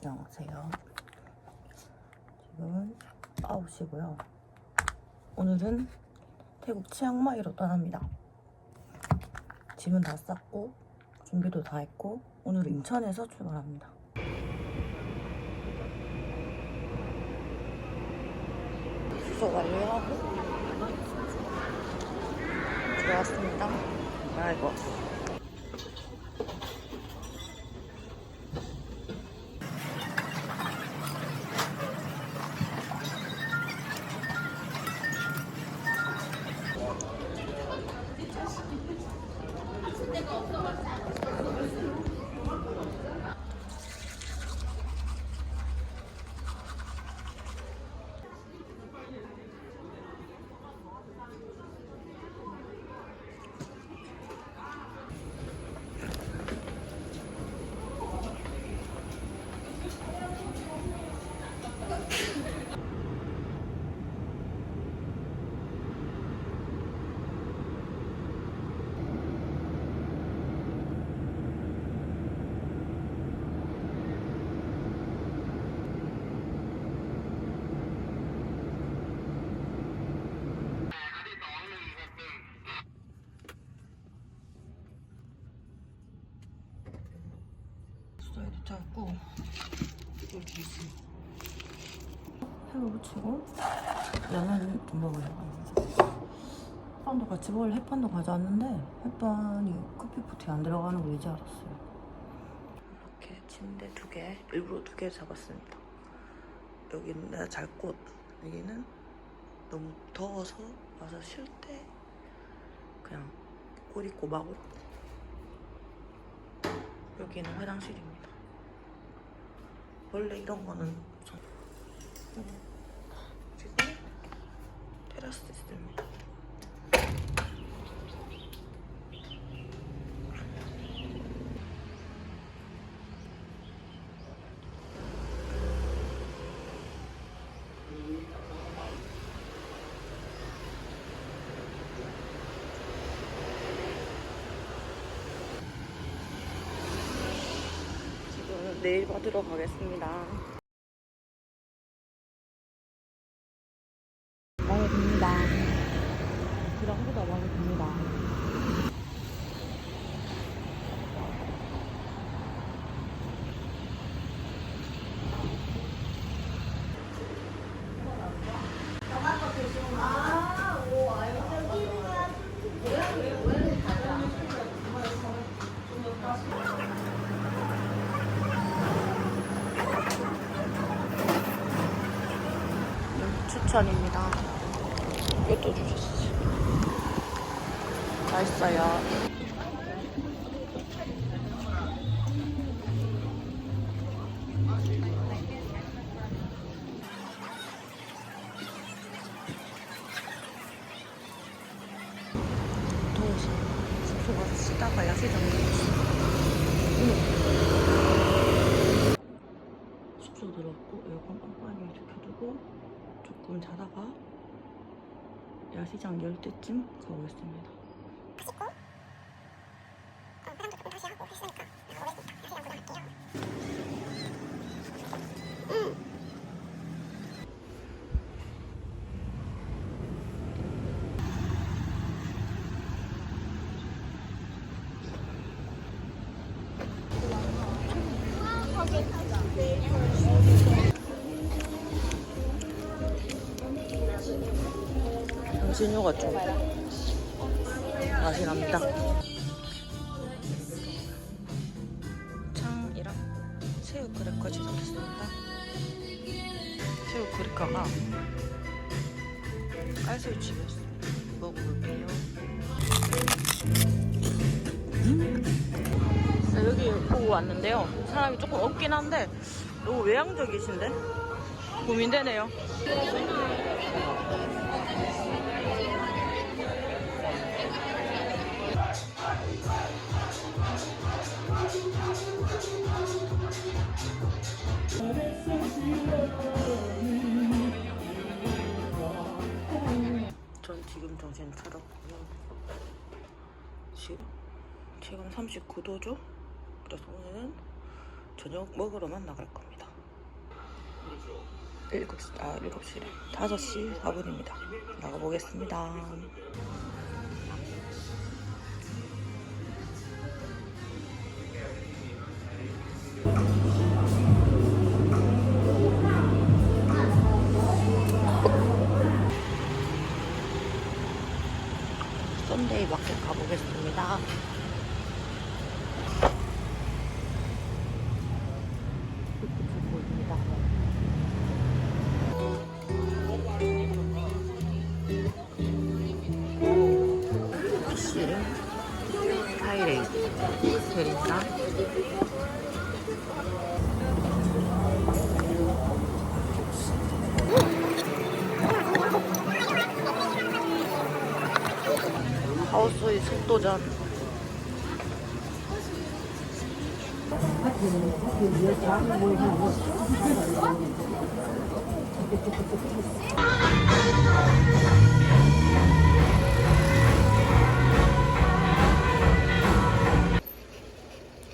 안녕하세요. 지금은 9시고요. 오늘은 태국 치앙마이로 떠납니다. 짐은 다 쌌고 준비도 다 했고 오늘 인천에서 출발합니다. 주소 완료하고 들어왔습니다. 아이고. 도착했고 이걸 주세요. 햄을 붙이고 라면 좀 먹으려고. 햇반도 같이 먹을 햇반도 가져왔는데 햇반이 커피포트에 안 들어가는 거 이제 알았어요. 이렇게 침대 두 개, 일부러 두 개 잡았습니다. 여기는 내가 잘 곳, 여기는 너무 더워서 와서 쉴 때 그냥 꼬리 꼬박으로 여기는 화장실입니다. 원래 이런 거는 전- 음, 지금? 테라스 있습니다. 내일 받으러 가겠습니다. 마음에 듭니다. 그랑보다 마음에 듭니다. 추천입니다. 이것도 주셨어요. 맛있어요. 더워서 숙소 가서 쉬다가 야시장 숙소 들어왔고 에어컨 빵빵하게 이렇게 켜두고 조금 자다가 야시장 열 때쯤 가보겠습니다. 향신료가 좀 맛이 납니다. 창이랑 새우 크래커 제작했습니다. 새우 크래커가 깔새우칩이었습니다. 먹어볼게요. 자, 여기 보고 왔는데요. 사람이 조금 없긴 한데 너무 외향적이신데 고민되네요. 지금 지금 39도죠? 그래서 오늘은 저녁 먹으러만 나갈 겁니다. 일곱 시 아, 일곱 시래. 다섯 시 4분입니다. 나가보겠습니다. 썬데이 마켓 가보겠습니다. 타이레이드 대리사 하우스의 속도전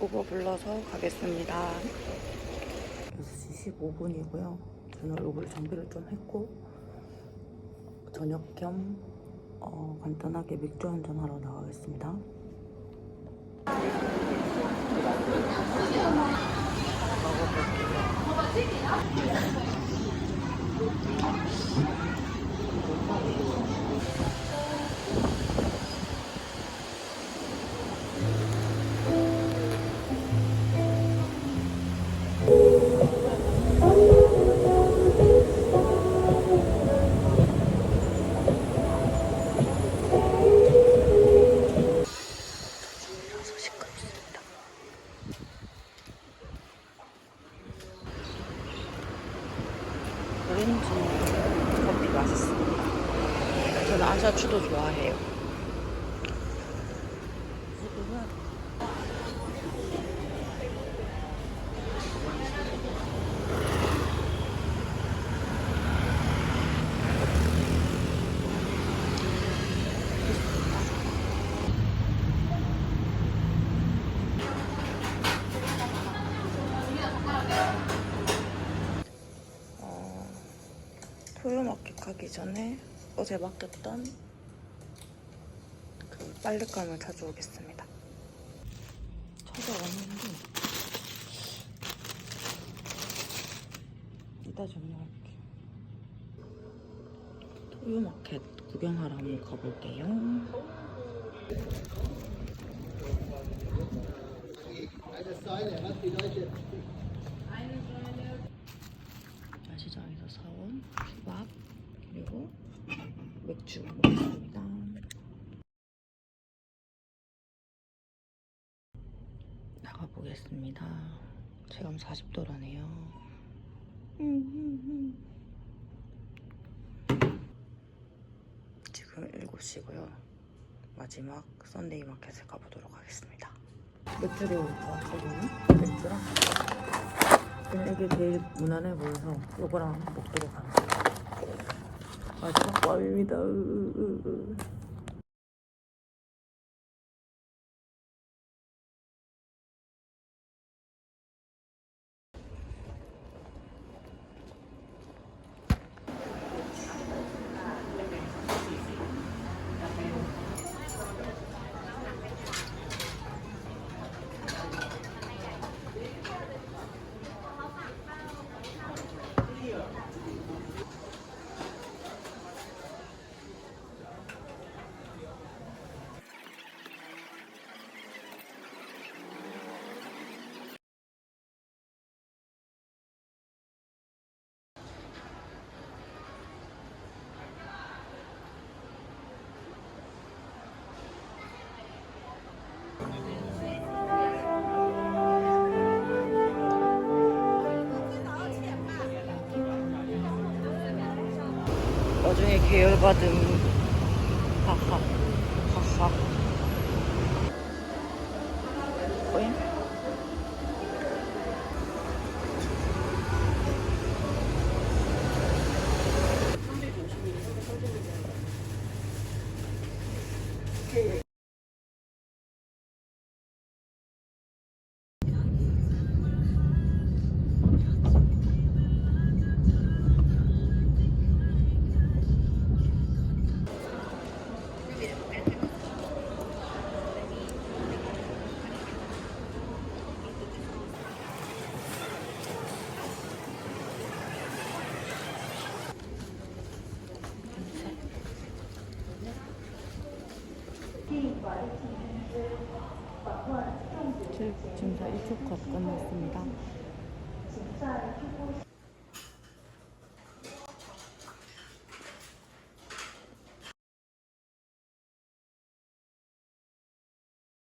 우버 불러서 가겠습니다. 6시 15분이고요. 저는 얼굴 정비를 좀 했고 저녁 겸 어, 간단하게 맥주 한잔 하러 나가겠습니다. 오렌지 커피 맛있습니다. 저는 아샤추도 좋아해요. 지금은 어, 토요마켓 가기 전에 어제 맡겼던 그 빨랫감을 가져오겠습니다. 찾아왔는데 이따 정리할게요. 토요마켓 구경하러 한번 가볼게요. 야시장에서 사온 수박 그리고 맥주 먹겠습니다. 나가 보겠습니다. 체감 40도라네요. 지금 7시고요. 마지막 썬데이 마켓에 가보도록 하겠습니다. 맥주를 올까? 저기는 맥주랑 그냥 이게 제일 무난해 보여서 이거랑 먹도록 합니다. 마지막 밤입니다. 으, 으, 으. 나 계열받은 지금 다 2초 컷 끝났습니다.